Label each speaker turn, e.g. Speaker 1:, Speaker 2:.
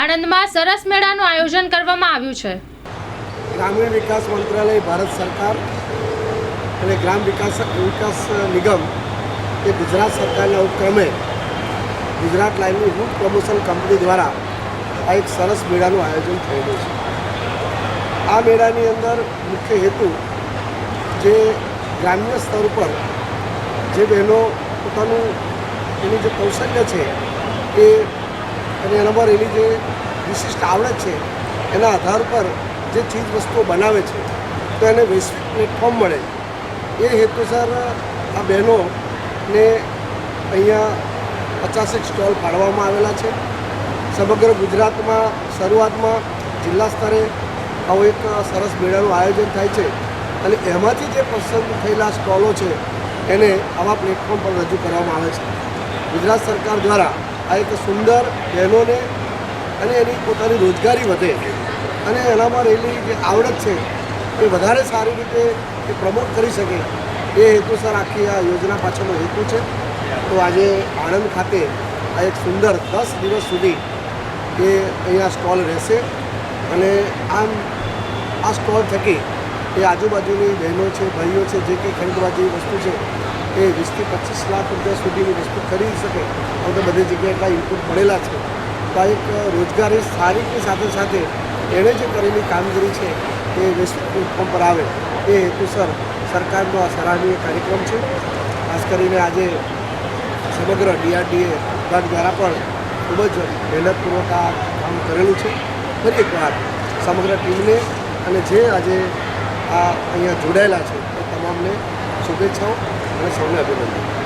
Speaker 1: આણંદમાં સરસ મેળાનું આયોજન કરવામાં આવ્યું છે.
Speaker 2: ગ્રામીણ વિકાસ મંત્રાલય, ભારત સરકાર અને ગ્રામ વિકાસ વિકાસ નિગમ એ ગુજરાત સરકારના ઉપક્રમે ગુજરાત લાઇવલીહુડ પ્રમોશન કંપની દ્વારા આ એક સરસ મેળાનું આયોજન થયેલું છે. આ મેળાની અંદર મુખ્ય હેતુ જે ગ્રામ્ય સ્તર ઉપર જે બહેનો પોતાનું એની જે કૌશલ્ય છે એ અને એના પર એની જે વિશિષ્ટ આવડત છે, એના આધાર પર જે ચીજ વસ્તુઓ બનાવે છે, તો એને વૈશ્વિક પ્લેટફોર્મ મળે. એ હેતુસર આ બહેનોને અહીંયા પચાસેક સ્ટોલ ફાળવવામાં આવેલા છે. સમગ્ર ગુજરાતમાં શરૂઆતમાં જિલ્લા સ્તરે આવો એક સરસ મેળાનું આયોજન થાય છે અને એમાંથી જે પસંદ થયેલા સ્ટોલો છે, એને આવા પ્લેટફોર્મ પર રજૂ કરવામાં આવે છે. ગુજરાત સરકાર દ્વારા આ એક સુંદર બહેનોને અને એની પોતાની રોજગારી વધે અને એનામાં રહેલી જે આવડત છે એ વધારે સારી રીતે એ પ્રમોટ કરી શકે એ હેતુસર આખી આ યોજના પાછળનો હેતુ છે. તો આજે આણંદ ખાતે આ એક સુંદર દસ દિવસ સુધી એ અહીંયા સ્ટોલ રહેશે અને આમ આ સ્ટોલ થકી એ આજુબાજુની બહેનો છે, ભાઈઓ છે, જે કંઈ ખરીદવા જેવી વસ્તુ છે એ વીસથી પચીસ લાખ રૂપિયા સુધીની વસ્તુ ખરીદી શકે હવે તો બધી જગ્યાએ એટલા ઇનપુટ મળેલા છે. તો એક રોજગારી સારીની સાથે સાથે એણે જે કરેલી કામગીરી છે એ વૈશ્વિક પ્લેટફોર્મ પર આવે. એ હેતુસર સરકારનો આ સરાહનીય કાર્યક્રમ છે. ખાસ કરીને આજે સમગ્ર ડીઆરડીએ વિભાગ દ્વારા પણ ખૂબ જ મહેનતપૂર્વક આ કામ કરેલું છે. ફરી એકવાર સમગ્ર ટીમને અને જે આજે આ અહીંયા જોડાયેલા છે એ તમામને बेच छो हाणे सोन पियो